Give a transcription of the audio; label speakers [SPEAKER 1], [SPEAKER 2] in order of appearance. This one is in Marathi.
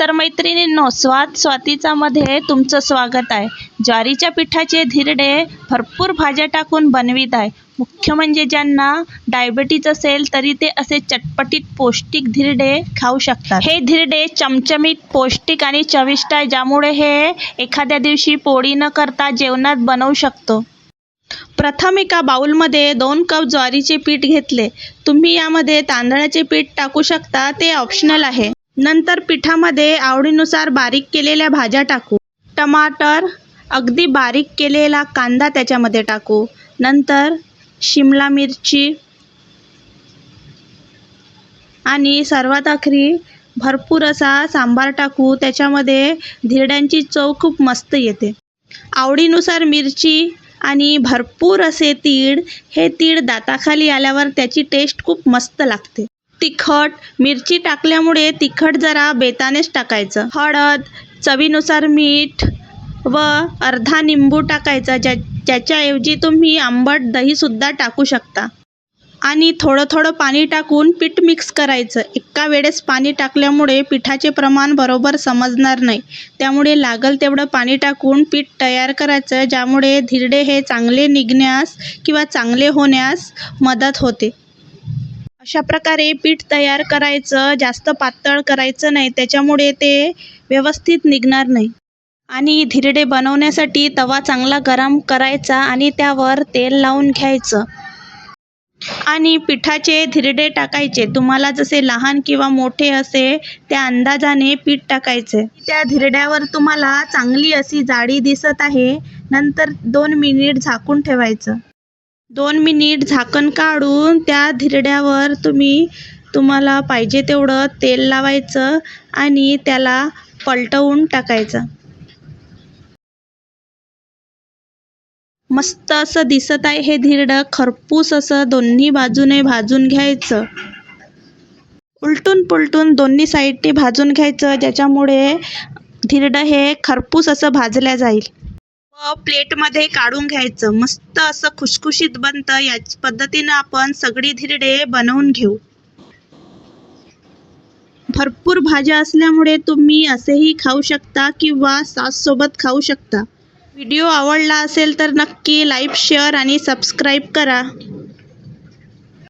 [SPEAKER 1] तर मैत्रिणींनो स्वाद स्वातीचा मध्ये तुमचं स्वागत आहे. ज्वारीच्या पिठाचे धिरडे भरपूर भाज्या टाकून बनवित आहे. मुख्य म्हणजे ज्यांना डायबिटीज असेल तरी ते असे चटपटीत पौष्टिक धिरडे खाऊ शकतात. हे धिरडे चमचमीत पौष्टिक आणि चविष्ट आहे ज्यामुळे हे एखाद्या दिवशी पोळी न करता जेवणात बनवू शकतो. प्रथम एका बाऊलमध्ये दोन कप ज्वारीचे पीठ घेतले. तुम्ही यामध्ये तांदळाचे पीठ टाकू शकता ते ऑप्शनल आहे. नंतर पिठामध्ये आवडीनुसार बारीक केलेल्या भाज्या टाकू. टमाटर अगदी बारीक केलेला कांदा त्याच्यामध्ये टाकू. नंतर शिमला मिरची आणि सर्वात आखरी भरपूर असा सांबार टाकू. त्याच्यामध्ये धिरड्यांची चव खूप मस्त येते. आवडीनुसार मिरची आणि भरपूर असे तीळ. हे तीळ दाताखाली आल्यावर त्याची टेस्ट खूप मस्त लागते. तिखट. मिरची टाकल्यामुळे तिखट जरा बेतानेच टाकायचं. हळद चवीनुसार मीठ व अर्धा निंबू टाकायचा ज्या ज्याच्याऐवजी तुम्ही आंबट दहीसुद्धा टाकू शकता. आणि थोडं थोडं पाणी टाकून पीठ मिक्स करायचं. एका वेळेस पाणी टाकल्यामुळे पिठाचे प्रमाण बरोबर समजणार नाही. त्यामुळे लागल तेवढं पाणी टाकून पीठ तयार करायचं ज्यामुळे धिरडे हे चांगले निघण्यास किंवा चांगले होण्यास मदत होते. अशा प्रकारे पीठ तयार करायचं जास्त पातळ करायचं नाही त्याच्यामुळे ते व्यवस्थित निघणार नाही. आणि धिरडे बनवण्यासाठी तवा चांगला गरम करायचा आणि त्यावर तेल लावून घ्यायचं. आणि पिठाचे धिरडे टाकायचे. तुम्हाला जसे लहान किंवा मोठे असे त्या अंदाजाने पीठ टाकायचे. त्या धिरड्यावर तुम्हाला चांगली अशी जाडी दिसत आहे. नंतर दोन मिनिट झाकून ठेवायचं. दोन मिनिट झाकण काढून त्या धिरड्यावर तुम्ही तुम्हाला पाहिजे तेवढं तेल लावायचं आणि त्याला पलटवून टाकायचं. मस्त असं दिसत आहे हे धिरडं खरपूस असं दोन्ही बाजूने भाजून घ्यायचं. उलटून पुलटून दोन्ही साईडने भाजून घ्यायचं ज्याच्यामुळे धिरडं हे खरपूस असं भाजल्या जाईल. प्लेटमध्ये काढून घ्यायचं. मस्त असं खुशखुशीत बनतं. याच पद्धतीनं आपण सगळी धिरडे बनवून घेऊ. भरपूर भाज्या असल्यामुळे तुम्ही असेही खाऊ शकता किंवा साससोबत खाऊ शकता. व्हिडिओ आवडला असेल तर नक्की लाईक शेअर आणि सबस्क्राईब करा.